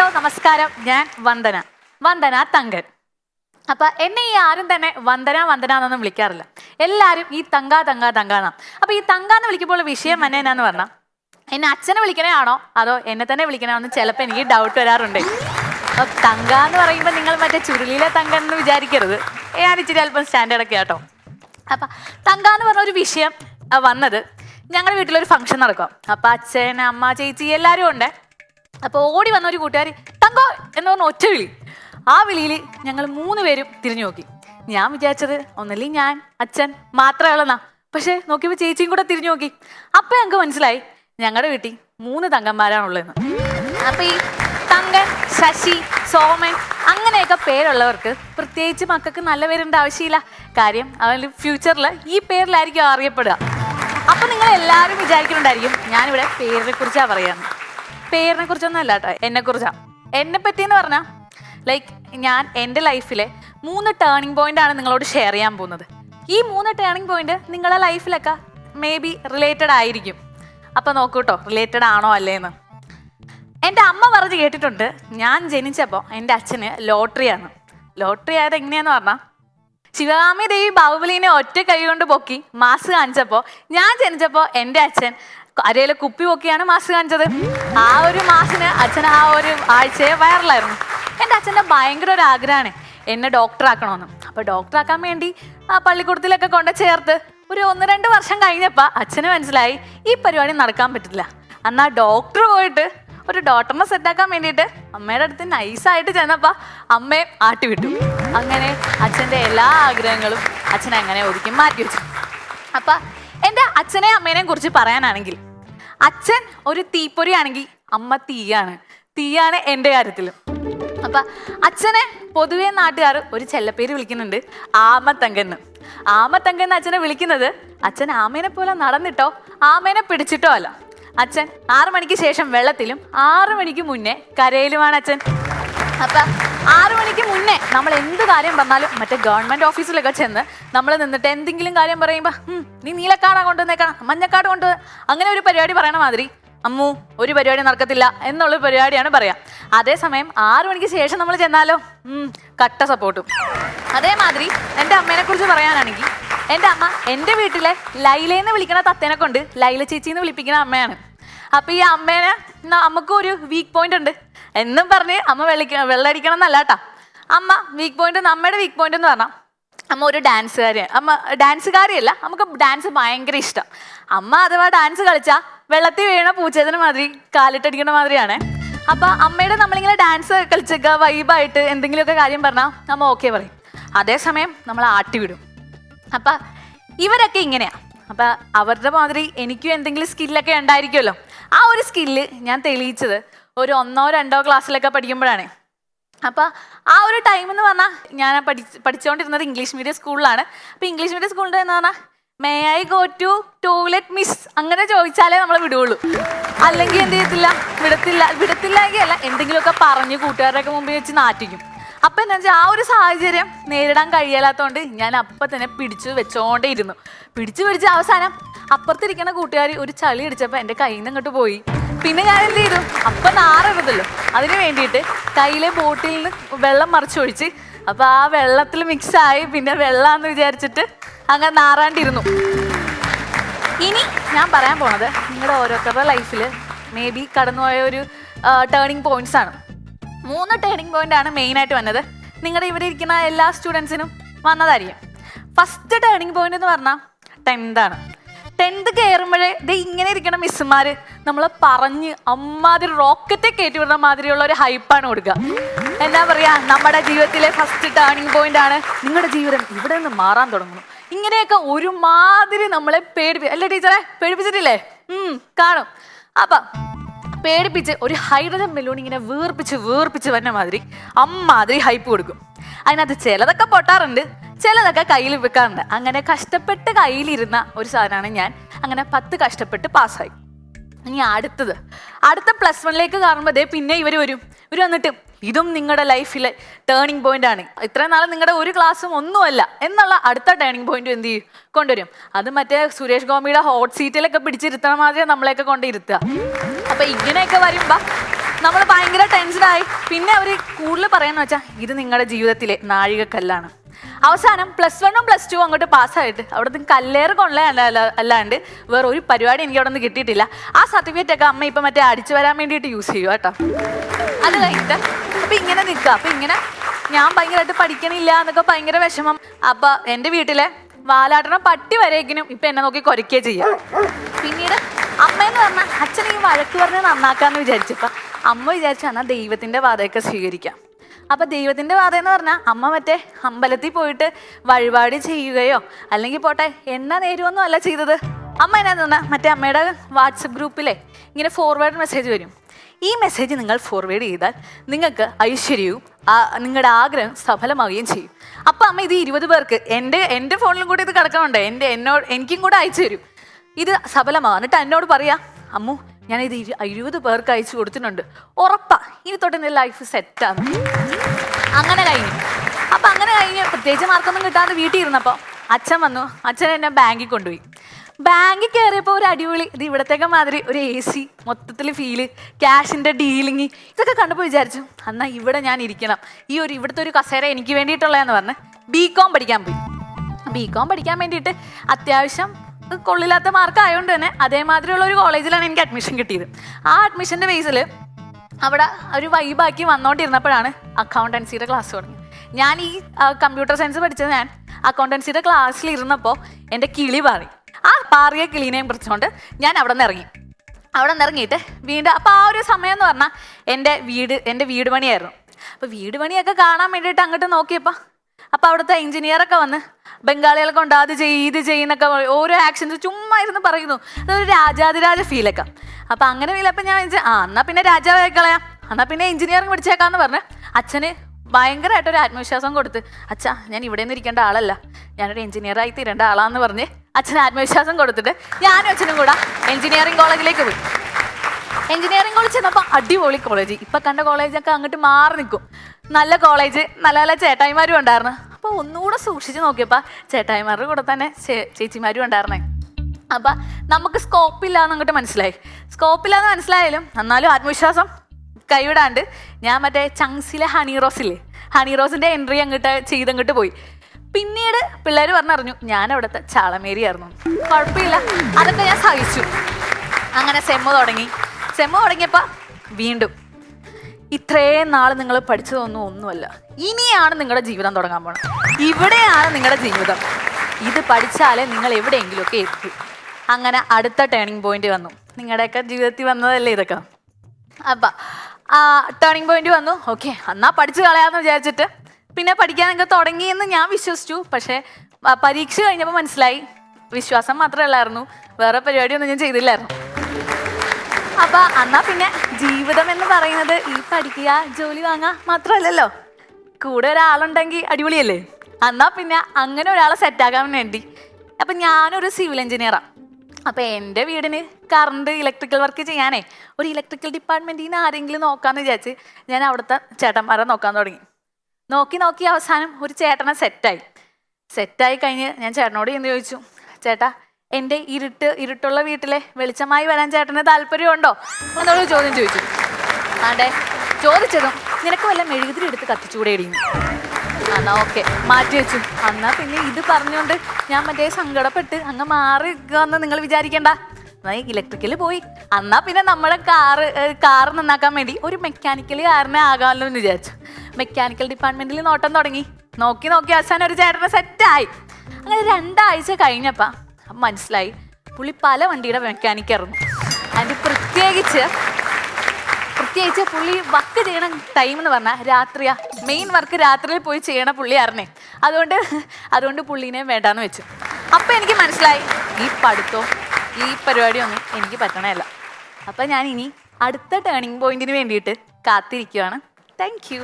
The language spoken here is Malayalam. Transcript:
ഹലോ നമസ്കാരം. ഞാൻ വന്ദന. വന്ദന തങ്കൻ. അപ്പൊ എന്നെ ഈ ആരും തന്നെ വന്ദന വന്ദന എന്നൊന്നും വിളിക്കാറില്ല. എല്ലാരും ഈ തങ്ക തങ്ക തങ്ക എന്നാ അപ്പൊ ഈ തങ്ക എന്ന് വിളിക്കുമ്പോൾ വിഷയം എന്നെ എന്നാന്ന് പറഞ്ഞാൽ എന്നെ അച്ഛനെ വിളിക്കണേ ആണോ അതോ എന്നെ തന്നെ വിളിക്കണോന്ന് എന്ന് ചിലപ്പോൾ എനിക്ക് ഡൗട്ട് വരാറുണ്ട്. അപ്പൊ തങ്ക എന്ന് പറയുമ്പോൾ നിങ്ങൾ മറ്റേ ചുരുളിയിലെ തങ്ക എന്ന് വിചാരിക്കരുത്. ഞാൻ ഇച്ചിരി അല്പം സ്റ്റാൻഡേർഡ് ഒക്കെ ആട്ടോ. അപ്പൊ തങ്ക എന്ന് പറഞ്ഞ ഒരു വിഷയം വന്നത് ഞങ്ങളുടെ വീട്ടിലൊരു ഫംഗ്ഷൻ നടക്കും അപ്പൊ അച്ഛൻ അമ്മ ചേച്ചി എല്ലാവരും ഉണ്ട്. അപ്പൊ ഓടി വന്ന ഒരു കൂട്ടുകാരി തങ്കോ എന്ന് പറഞ്ഞ ഒറ്റ വിളി. ആ വിളിയിൽ ഞങ്ങൾ മൂന്ന് പേരും തിരിഞ്ഞു നോക്കി. ഞാൻ വിചാരിച്ചത് ഒന്നല്ലേ ഞാൻ അച്ഛൻ മാത്രമേ ഉള്ളെന്നാ. പക്ഷെ നോക്കിയപ്പോൾ ചേച്ചിയും കൂടെ തിരിഞ്ഞു നോക്കി. അപ്പൊ ഞങ്ങൾക്ക് മനസ്സിലായി ഞങ്ങളുടെ വീട്ടിൽ മൂന്ന് തങ്കന്മാരാണുള്ളതെന്ന് അപ്പൊ ഈ തങ്കൻ ശശി സോമൻ അങ്ങനെയൊക്കെ പേരുള്ളവർക്ക് പ്രത്യേകിച്ച് മക്കൾക്ക് നല്ല പേരുണ്ട് ആവശ്യമില്ല. കാര്യം അവൻ ഫ്യൂച്ചറിൽ ഈ പേരിലായിരിക്കും അറിയപ്പെടുക. അപ്പൊ നിങ്ങൾ എല്ലാവരും വിചാരിക്കുന്നുണ്ടായിരിക്കും ഞാനിവിടെ പേരിനെ കുറിച്ചാണ് പറയാന്ന്. പേരിനെ കുറിച്ചൊന്നും അല്ല കേട്ടോ എന്നെ കുറിച്ചാ എന്നെ പറ്റി എന്ന് പറഞ്ഞാൽ ലൈക്ക് ഞാൻ എന്റെ ലൈഫിലെ മൂന്ന് ടേണിംഗ് പോയിന്റ് ആണ് നിങ്ങളോട് ഷെയർ ചെയ്യാൻ പോകുന്നത്. ഈ മൂന്ന് ടേണിംഗ് പോയിന്റ് നിങ്ങളുടെ ലൈഫിലൊക്കെ മേ ബി റിലേറ്റഡ് ആയിരിക്കും. അപ്പൊ നോക്കൂട്ടോ റിലേറ്റഡ് ആണോ അല്ലേന്ന്. എന്റെ അമ്മ പറഞ്ഞ് കേട്ടിട്ടുണ്ട് ഞാൻ ജനിച്ചപ്പോൾ എന്റെ അച്ഛന് ലോട്ടറിയാണ്. ലോട്ടറി ആയത് എങ്ങനെയാന്ന് പറഞ്ഞാൽ ശിവകാമി ദേവി ബാഹുബലിനെ ഒറ്റ കൈ കൊണ്ട് പൊക്കി മാസ് കാണിച്ചപ്പോൾ ഞാൻ ജനിച്ചപ്പോൾ എന്റെ അച്ഛൻ അരയിലെ കുപ്പി പൊക്കിയാണ് മാസ് കാണിച്ചത്. ആ ഒരു മാസിന് അച്ഛൻ ആ ഒരു ആഴ്ചയെ വൈറലായിരുന്നു. എന്റെ അച്ഛന്റെ ഭയങ്കര ഒരു ആഗ്രഹമാണ് എന്നെ ഡോക്ടറാക്കണമെന്ന് അപ്പോൾ ഡോക്ടറാക്കാൻ വേണ്ടി ആ പള്ളിക്കൂടത്തിലൊക്കെ കൊണ്ട് ചേർത്ത് ഒരു ഒന്ന് രണ്ട് വർഷം കഴിഞ്ഞപ്പോൾ അച്ഛന് മനസ്സിലായി ഈ പരിപാടി നടക്കാൻ പറ്റില്ല. എന്നാൽ ഡോക്ടർ പോയിട്ട് ഒരു ഡോക്ടറിനെ സെറ്റാക്കാൻ വേണ്ടിയിട്ട് അമ്മയുടെ അടുത്ത് നൈസായിട്ട് ചെന്നപ്പോൾ അമ്മയെ ആട്ടി വിട്ടു. അങ്ങനെ അച്ഛന്റെ എല്ലാ ആഗ്രഹങ്ങളും അച്ഛൻ അങ്ങനെ ഒതുക്കി മാറ്റി വെച്ചു. അപ്പം എന്റെ അച്ഛനെ അമ്മേനെയും കുറിച്ച് പറയാനാണെങ്കിൽ അച്ഛൻ ഒരു തീപ്പൊരിയാണെങ്കിൽ അമ്മ തീയാണ്. തീയാണ് എന്റെ കാര്യത്തിലും അപ്പൊ അച്ഛനെ പൊതുവെ നാട്ടുകാർ ഒരു ചെല്ലപ്പേര് വിളിക്കുന്നുണ്ട് ആമത്തങ്കെന്ന് ആമത്തങ്കെന്ന് അച്ഛനെ വിളിക്കുന്നത് അച്ഛൻ ആമേനെ പോലെ നടന്നിട്ടോ ആമേനെ പിടിച്ചിട്ടോ അല്ല. അച്ഛൻ ആറു മണിക്ക് ശേഷം വെള്ളത്തിലും ആറു മണിക്ക് മുന്നേ കരയിലുമാണ് അച്ഛൻ. അപ്പൊ ആറു മണിക്ക് മുന്നേ നമ്മൾ എന്ത് കാര്യം പറഞ്ഞാലും മറ്റേ ഗവൺമെന്റ് ഓഫീസിലൊക്കെ ചെന്ന് നമ്മൾ നിന്നിട്ട് എന്തെങ്കിലും കാര്യം പറയുമ്പോൾ നീ നീലക്കാടാ കൊണ്ടുവന്നേക്കണം മഞ്ഞക്കാട് കൊണ്ടു അങ്ങനെ ഒരു പരിപാടി പറയണ മാതിരി അമ്മു ഒരു പരിപാടി നടക്കത്തില്ല എന്നുള്ള പരിപാടിയാണ് പറയാം. അതേസമയം ആറു മണിക്ക് ശേഷം നമ്മൾ ചെന്നാലോ കട്ട സപ്പോർട്ടും. അതേമാതിരി എന്റെ അമ്മേനെ കുറിച്ച് പറയാനാണെങ്കിൽ എന്റെ അമ്മ എന്റെ വീട്ടിലെ ലൈലേന്ന് വിളിക്കണ തത്തേനെ കൊണ്ട് ലൈല ചേച്ചി എന്ന് വിളിപ്പിക്കുന്ന അമ്മയാണ്. അപ്പൊ ഈ അമ്മേനെ നമുക്കും ഒരു വീക്ക് പോയിന്റ് ഉണ്ട്. എന്നും പറഞ്ഞ് അമ്മ വെള്ളിക്ക വെള്ളടിക്കണം എന്നല്ല കേട്ടാ അമ്മ വീക്ക് പോയിന്റ് നമ്മുടെ വീക്ക് പോയിന്റ് എന്ന് പറഞ്ഞാൽ അമ്മ ഒരു ഡാൻസുകാരിയാണ് അമ്മ ഡാൻസുകാരിയല്ല നമുക്ക് ഡാൻസ് ഭയങ്കര ഇഷ്ടം. അമ്മ അഥവാ ഡാൻസ് കളിച്ചാൽ വെള്ളത്തിൽ വീണ പൂച്ചതിന് മാതിരി കാലിട്ടടിക്കണ മാതിരിയാണ്. അപ്പൊ അമ്മയുടെ നമ്മളിങ്ങനെ ഡാൻസ് കളിച്ചൊക്കെ വൈബായിട്ട് എന്തെങ്കിലുമൊക്കെ കാര്യം പറഞ്ഞാൽ അമ്മ ഓക്കെ പറയും. അതേസമയം നമ്മൾ ആട്ടി വിടും അപ്പൊ ഇവരൊക്കെ ഇങ്ങനെയാ. അപ്പൊ അവരുടെ മാതിരി എനിക്കും എന്തെങ്കിലും സ്കില്ലൊക്കെ ഉണ്ടായിരിക്കുമല്ലോ. ആ ഒരു സ്കില്ല് ഞാൻ തെളിയിച്ചത് ഒരു ഒന്നോ രണ്ടോ ക്ലാസ്സിലൊക്കെ പഠിക്കുമ്പോഴാണ്. അപ്പൊ ആ ഒരു ടൈം എന്ന് പറഞ്ഞാൽ ഞാൻ പഠി പഠിച്ചുകൊണ്ടിരുന്നത് ഇംഗ്ലീഷ് മീഡിയം സ്കൂളിലാണ് അപ്പൊ ഇംഗ്ലീഷ് മീഡിയം സ്കൂളിൽ എന്ന് പറഞ്ഞാൽ may I go to toilet miss അങ്ങനെ ചോദിച്ചാലേ നമ്മൾ വിടുകയുള്ളൂ അല്ലെങ്കിൽ എന്ത് ചെയ്യത്തില്ല? വിടത്തില്ല. വിടത്തില്ലെങ്കിൽ അല്ല എന്തെങ്കിലുമൊക്കെ പറഞ്ഞ് കൂട്ടുകാരുടെയൊക്കെ മുമ്പിൽ വെച്ച് നാറ്റിക്കും. അപ്പൊ എന്താ വെച്ചാൽ ആ ഒരു സാഹചര്യം നേരിടാൻ കഴിയാത്തതുകൊണ്ട് ഞാൻ അപ്പൊ തന്നെ പിടിച്ചു വെച്ചോണ്ടേ ഇരുന്നു പിടിച്ചു പിടിച്ച് അവസാനം അപ്പുറത്തിരിക്കുന്ന കൂട്ടുകാർ ഒരു ചളി അടിച്ചപ്പോൾ എന്റെ കയ്യിൽ നിന്ന് അങ്ങോട്ട് പോയി. പിന്നെ ഞാൻ എന്ത് ചെയ്തു? അപ്പൊ നാറരുതല്ലോ അതിന് വേണ്ടിയിട്ട് കയ്യിലെ ബോട്ടിൽ നിന്ന് വെള്ളം മറിച്ചൊഴിച്ച് അപ്പൊ ആ വെള്ളത്തിൽ മിക്സ് ആയി പിന്നെ വെള്ളാന്ന് വിചാരിച്ചിട്ട് അങ്ങനെ നാറാണ്ടിരുന്നു. ഇനി ഞാൻ പറയാൻ പോണത് നിങ്ങളുടെ ഓരോരുത്തരുടെ ലൈഫിൽ മേ ബി കടന്നുപോയ ഒരു ടേണിംഗ് പോയിന്റ്സ് ആണ്. മൂന്ന് ടേണിംഗ് പോയിന്റ് ആണ് മെയിൻ ആയിട്ട് വന്നത്. നിങ്ങളുടെ ഇവിടെ ഇരിക്കുന്ന എല്ലാ സ്റ്റുഡൻസിനും വന്നതായിരിക്കും. ഫസ്റ്റ് ടേണിംഗ് പോയിന്റ് എന്ന് പറഞ്ഞാൽ ടെൻത്താണ് ടെൻത്ത് കയറുമ്പോഴേ ദേ ഇങ്ങനെ ഇരിക്കണ മിസ്സുമാര് നമ്മളെ പറഞ്ഞ് അമ്മാതിരി റോക്കറ്റെ കയറ്റി വിടുന്ന മാതിരിയുള്ള ഒരു ഹൈപ്പാണ് കൊടുക്കുക എന്താ പറയാ? നമ്മുടെ ജീവിതത്തിലെ ഫസ്റ്റ് ടേണിംഗ് പോയിന്റ് ആണ്. നിങ്ങളുടെ ജീവിതം ഇവിടെ നിന്ന് മാറാൻ തുടങ്ങുന്നു. ഇങ്ങനെയൊക്കെ ഒരുമാതിരി നമ്മളെ പേടിപ്പി അല്ലേ ടീച്ചറെ? പേടിപ്പിച്ചിട്ടില്ലേ? ഉം കാണും. അപ്പൊ പേടിപ്പിച്ച് ഒരു ഹൈഡ്രജൻ ബലൂൺ ഇങ്ങനെ വീർപ്പിച്ച് വീർപ്പിച്ച് വന്ന മാതിരി അമ്മാതിരി ഹൈപ്പ് കൊടുക്കും. അതിനകത്ത് ചിലതൊക്കെ പൊട്ടാറുണ്ട്. ചിലതൊക്കെ കയ്യിൽ വെക്കാറുണ്ട്. അങ്ങനെ കഷ്ടപ്പെട്ട് കയ്യിലിരുന്ന ഒരു സാധനമാണ് ഞാൻ. അങ്ങനെ പത്ത് കഷ്ടപ്പെട്ട് പാസ്സായി. ഇനി അടുത്തത്. അടുത്ത പ്ലസ് വണ്ണിലേക്ക് കാണുമ്പോൾ പിന്നെ ഇവർ വരും. ഇവർ വന്നിട്ട് ഇതും നിങ്ങളുടെ ലൈഫിലെ ടേണിംഗ് പോയിന്റ് ആണ്. ഇത്രയും നാളെ നിങ്ങളുടെ ഒരു ക്ലാസ്സും ഒന്നുമല്ല എന്നുള്ള അടുത്ത ടേണിംഗ് പോയിന്റ് എന്ത് ചെയ്യും? കൊണ്ടുവരും. അത് മറ്റേ സുരേഷ് ഗോപിയുടെ ഹോട്ട് സീറ്റിലൊക്കെ പിടിച്ചിരുത്തണ മാതിരി നമ്മളെയൊക്കെ കൊണ്ടിരുത്തുക അപ്പൊ ഇങ്ങനെയൊക്കെ വരുമ്പോ നമ്മൾ ഭയങ്കര ടെൻഷനായി പിന്നെ അവർ കൂടുതൽ പറയാന്ന് വെച്ചാൽ ഇത് നിങ്ങളുടെ ജീവിതത്തിലെ നാഴികക്കല്ലാണ് അവസാനം പ്ലസ് വണ്ണും പ്ലസ് ടു അങ്ങോട്ട് പാസ്സായിട്ട് അവിടെ നിന്ന് കല്ലേറ് കൊള്ള അല്ലാണ്ട് വേറെ ഒരു പരിപാടി എനിക്ക് അവിടെ നിന്ന് കിട്ടിയിട്ടില്ല. ആ സർട്ടിഫിക്കറ്റ് ഒക്കെ അമ്മ ഇപ്പം മറ്റേ അടിച്ചു വരാൻ വേണ്ടിയിട്ട് യൂസ് ചെയ്യുക കേട്ടോ അത് കഴിഞ്ഞിട്ട് അപ്പം ഇങ്ങനെ നിൽക്കുക അപ്പം ഇങ്ങനെ ഞാൻ ഭയങ്കരമായിട്ട് പഠിക്കണില്ല എന്നൊക്കെ ഭയങ്കര വിഷമം. അപ്പം എന്റെ വീട്ടിലെ വാലാട്ടണ പട്ടി വരേക്കിനും ഇപ്പം എന്നെ നോക്കി കൊരക്കേ ചെയ്യാം. പിന്നീട് അമ്മയെന്ന് പറഞ്ഞാൽ അച്ഛൻ ഈ വഴക്ക് പറഞ്ഞ് നന്നാക്കാന്ന് വിചാരിച്ചപ്പോൾ അമ്മ വിചാരിച്ചു എന്നാൽ ദൈവത്തിന്റെ വാദമൊക്കെ സ്വീകരിക്കാം. അപ്പൊ ദൈവത്തിന്റെ വാത എന്ന് പറഞ്ഞാൽ അമ്മ മറ്റേ അമ്പലത്തിൽ പോയിട്ട് വഴിപാട് ചെയ്യുകയോ അല്ലെങ്കിൽ പോട്ടെ എണ്ണ നേരുമൊന്നും അല്ല ചെയ്തത്. അമ്മ എന്നാ പറഞ്ഞാൽ മറ്റേ അമ്മയുടെ വാട്സപ്പ് ഗ്രൂപ്പിലെ ഇങ്ങനെ ഫോർവേഡ് മെസ്സേജ് വരും. ഈ മെസ്സേജ് നിങ്ങൾ ഫോർവേഡ് ചെയ്താൽ നിങ്ങൾക്ക് ഐശ്വര്യവും നിങ്ങളുടെ ആഗ്രഹം സഫലമാവുകയും ചെയ്യും. അപ്പം അമ്മ ഇത് ഇരുപത് പേർക്ക് എന്റെ എന്റെ ഫോണിലും കൂടി ഇത് കിടക്കണുണ്ട് എന്റെ എന്നോട് എനിക്കും കൂടെ അയച്ചു തരും. ഇത് സഫലമാവാം എന്നിട്ട് എന്നോട് പറയാ അമ്മു ഇരു- ഇരുപത് പേർക്ക് അയച്ചു കൊടുത്തിട്ടുണ്ട്. ഉറപ്പാ. ഇനി തൊട്ട് എന്റെ ലൈഫ് സെറ്റാണ് അങ്ങനെ കഴിഞ്ഞു. അപ്പൊ അങ്ങനെ കഴിഞ്ഞ് പ്രത്യേകിച്ച് മാർക്കൊന്നും കിട്ടാതെ വീട്ടിൽ ഇരുന്നപ്പോൾ അച്ഛൻ വന്നു. അച്ഛൻ എന്നെ ബാങ്കിൽ കൊണ്ടുപോയി. ബാങ്കിൽ കയറിയപ്പോൾ ഒരു അടിപൊളി ഇത് ഇവിടത്തേക്ക് മാതിരി ഒരു എ സി മൊത്തത്തിൽ ഫീൽ ക്യാഷിന്റെ ഡീലിങ് ഇതൊക്കെ കണ്ടപ്പോൾ വിചാരിച്ചു എന്നാൽ ഇവിടെ ഞാൻ ഇരിക്കണം. ഈ ഒരു ഇവിടുത്തെ ഒരു കസേര എനിക്ക് വേണ്ടിയിട്ടുള്ളതെന്ന് പറഞ്ഞ് ബി കോം പഠിക്കാൻ പോയി. ബി കോം പഠിക്കാൻ വേണ്ടിയിട്ട് അത്യാവശ്യം കൊള്ളില്ലാത്ത മാർക്ക് ആയതുകൊണ്ട് തന്നെ അതേമാതിരിയുള്ള ഒരു കോളേജിലാണ് എനിക്ക് അഡ്മിഷൻ കിട്ടിയത്. ആ അഡ്മിഷന്റെ ബേസിൽ അവിടെ ഒരു വൈബാക്കി വന്നോണ്ടിരുന്നപ്പോഴാണ് അക്കൗണ്ടൻസിയുടെ ക്ലാസ് തുടങ്ങി. ഞാൻ ഈ കമ്പ്യൂട്ടർ സയൻസ് പഠിച്ചത് ഞാൻ അക്കൗണ്ടൻസിയുടെ ക്ലാസ്സിൽ ഇരുന്നപ്പോൾ എന്റെ കിളി പാറി. ആ പാറിയ കിളീനെയും പിടിച്ചുകൊണ്ട് ഞാൻ അവിടെ നിന്ന് ഇറങ്ങി. അവിടെ നിന്ന് ഇറങ്ങിയിട്ട് വീണ്ടും അപ്പോൾ ആ ഒരു സമയം എന്ന് പറഞ്ഞാൽ എന്റെ വീട് എന്റെ വീട് പണിയായിരുന്നു. അപ്പോൾ വീട് പണിയൊക്കെ കാണാൻ വേണ്ടിയിട്ട് അങ്ങോട്ട് നോക്കിയപ്പോൾ അപ്പോൾ അവിടുത്തെ എഞ്ചിനീയറൊക്കെ വന്ന് ബംഗാളികളെ കൊണ്ട് അത് ചെയ്യ് ഇത് ചെയ്യുന്നൊക്കെ ഓരോ ആക്ഷൻസ് ചുമ്മാ ഇരുന്ന് പറയുന്നു. അതൊരു രാജാതിരാജ ഫീലൊക്കെ അപ്പം അങ്ങനെ ഫീലപ്പം ഞാൻ ആ എന്നാൽ പിന്നെ രാജാവായി കളയാം. എന്നാൽ പിന്നെ എഞ്ചിനീയറിംഗ് പഠിച്ചേക്കാന്ന് പറഞ്ഞ് അച്ഛന് ഭയങ്കരമായിട്ടൊരു ആത്മവിശ്വാസം കൊടുത്ത് അച്ഛാ ഞാൻ ഇവിടെ നിന്ന് ഇരിക്കേണ്ട ആളല്ല. ഞാനൊരു എഞ്ചിനീയറായി തീരേണ്ട ആളാന്ന് പറഞ്ഞ് അച്ഛന് ആത്മവിശ്വാസം കൊടുത്തിട്ട് ഞാനും അച്ഛനും കൂടെ എഞ്ചിനീയറിംഗ് കോളേജിലേക്ക് പോയി. എഞ്ചിനീയറിംഗ് കോളേജ് ചെന്നപ്പോൾ അടിപൊളി കോളേജ് ഇപ്പൊ കണ്ട കോളേജൊക്കെ അങ്ങോട്ട് മാറി നിൽക്കും. നല്ല കോളേജ് നല്ല നല്ല ചേട്ടായിമാരും ഉണ്ടായിരുന്നു. അപ്പോൾ ഒന്നുകൂടെ സൂക്ഷിച്ച് നോക്കിയപ്പോൾ ചേട്ടായിമാരുടെ കൂടെ തന്നെ ചേച്ചിമാരും ഉണ്ടായിരുന്നേ. അപ്പം നമുക്ക് സ്കോപ്പ് ഇല്ല അങ്ങോട്ട് മനസ്സിലായി. സ്കോപ്പ് ഇല്ലാന്ന് മനസ്സിലായാലും എന്നാലും ആത്മവിശ്വാസം കൈവിടാണ്ട് ഞാൻ മറ്റേ ചങ്സിലെ ഹണി റോസില്ലേ ഹണി റോസിന്റെ എൻട്രി അങ്ങോട്ട് ചെയ്തങ്ങോട്ട് പോയി. പിന്നീട് പിള്ളേർ പറഞ്ഞറിഞ്ഞു ഞാൻ അവിടുത്തെ ചാളമേരി ആയിരുന്നു. കുഴപ്പമില്ല അതൊക്കെ ഞാൻ സഹിച്ചു. അങ്ങനെ സെമ്മ് തുടങ്ങി. സെമ്മ് തുടങ്ങിയപ്പോൾ വീണ്ടും ഇത്രയും നാൾ നിങ്ങൾ പഠിച്ചതൊന്നും ഒന്നുമല്ല. ഇനിയാണ് നിങ്ങളുടെ ജീവിതം തുടങ്ങാൻ പോണത്. ഇവിടെയാണ് നിങ്ങളുടെ ജീവിതം. ഇത് പഠിച്ചാലേ നിങ്ങൾ എവിടെയെങ്കിലുമൊക്കെ എത്തും. അങ്ങനെ അടുത്ത ടേണിംഗ് പോയിന്റ് വന്നു. നിങ്ങളുടെയൊക്കെ ജീവിതത്തിൽ വന്നതല്ലേ ഇതൊക്കെ? അപ്പം. ടേണിംഗ് പോയിന്റ് വന്നു. ഓക്കെ എന്നാ പഠിച്ചു കളയാന്ന് വിചാരിച്ചിട്ട്. പിന്നെ പഠിക്കാനൊക്കെ തുടങ്ങിയെന്ന് ഞാൻ വിശ്വസിച്ചു. പക്ഷേ പരീക്ഷ കഴിഞ്ഞപ്പോൾ മനസ്സിലായി. വിശ്വാസം മാത്രമേ ഉള്ളായിരുന്നു. വേറെ പരിപാടിയൊന്നും ഞാൻ ചെയ്തില്ലായിരുന്നു. അപ്പൊ എന്നാ പിന്നെ? ജീവിതം എന്ന് പറയുന്നത് ഈ പഠിക്കുക ജോലി വാങ്ങുക മാത്രമല്ലല്ലോ. കൂടെ ഒരാളുണ്ടെങ്കിൽ അടിപൊളിയല്ലേ? എന്നാ പിന്നെ അങ്ങനെ ഒരാളെ സെറ്റാക്കാൻ വേണ്ടി. അപ്പൊ ഞാനൊരു സിവിൽ എഞ്ചിനീയറാണ് അപ്പൊ എന്റെ വീടിന് കറണ്ട് ഇലക്ട്രിക്കൽ വർക്ക് ചെയ്യാനേ ഒരു ഇലക്ട്രിക്കൽ ഡിപ്പാർട്ട്മെന്റിൽ നിന്ന് ആരെങ്കിലും നോക്കാന്ന് വിചാരിച്ച് ഞാൻ അവിടുത്തെ ചേട്ടന്മാരെ നോക്കാൻ തുടങ്ങി. നോക്കി നോക്കി അവസാനം ഒരു ചേട്ടനെ സെറ്റായി സെറ്റായി കഴിഞ്ഞ് ഞാൻ ചേട്ടനോട് ചെന്ന് ചോദിച്ചു ചേട്ടാ എന്റെ ഇരുട്ട് ഇരുട്ടുള്ള വീട്ടിലെ വെളിച്ചമായി വരാൻ ചേട്ടന് താല്പര്യമുണ്ടോ? എന്നോട് ചോദ്യം ചോദിച്ചു. ആണ്ടെ ചോദിച്ചതും നിനക്ക് വല്ല മെഴുകുതിരി എടുത്ത് കത്തിച്ചുകൂടെ ഇടിയും എന്നാ ഓക്കെ മാറ്റി വെച്ചു. എന്നാ പിന്നെ ഇത് പറഞ്ഞുകൊണ്ട് ഞാൻ മറ്റേ സങ്കടപ്പെട്ട് അങ്ങ് മാറി എന്ന് നിങ്ങൾ വിചാരിക്കണ്ട. ഇലക്ട്രിക്കൽ പോയി. എന്നാ പിന്നെ നമ്മളെ കാറ് കാറ് നന്നാക്കാൻ വേണ്ടി ഒരു മെക്കാനിക്കൽ കാറിനെ ആകാമല്ലോ എന്ന് വിചാരിച്ചു. മെക്കാനിക്കൽ ഡിപ്പാർട്ട്മെന്റിൽ നോട്ടം തുടങ്ങി. നോക്കി നോക്കി അവസാനം ഒരു ചേട്ടനെ സെറ്റായി അങ്ങനെ രണ്ടാഴ്ച കഴിഞ്ഞപ്പ മനസ്സിലായി. പുള്ളി പല വണ്ടിയുടെ മെക്കാനിക്കായിരുന്നു അതിന്റെ പ്രത്യേകിച്ച് പ്രത്യേകിച്ച് പുള്ളി വർക്ക് ചെയ്യണ ടൈം എന്ന് പറഞ്ഞാൽ രാത്രിയാ. മെയിൻ വർക്ക് രാത്രിയിൽ പോയി ചെയ്യണ പുള്ളിയായിരുന്നേ അതുകൊണ്ട് അതുകൊണ്ട് പുള്ളീനെ വേണ്ടാന്ന് വെച്ചു. അപ്പം എനിക്ക് മനസ്സിലായി ഈ പഠിത്തോ ഈ പരിപാടിയൊന്നും എനിക്ക് പറ്റണമല്ല അപ്പം ഞാൻ ഇനി അടുത്ത ടേണിംഗ് പോയിന്റിന് വേണ്ടിയിട്ട് കാത്തിരിക്കുവാണ്. Thank you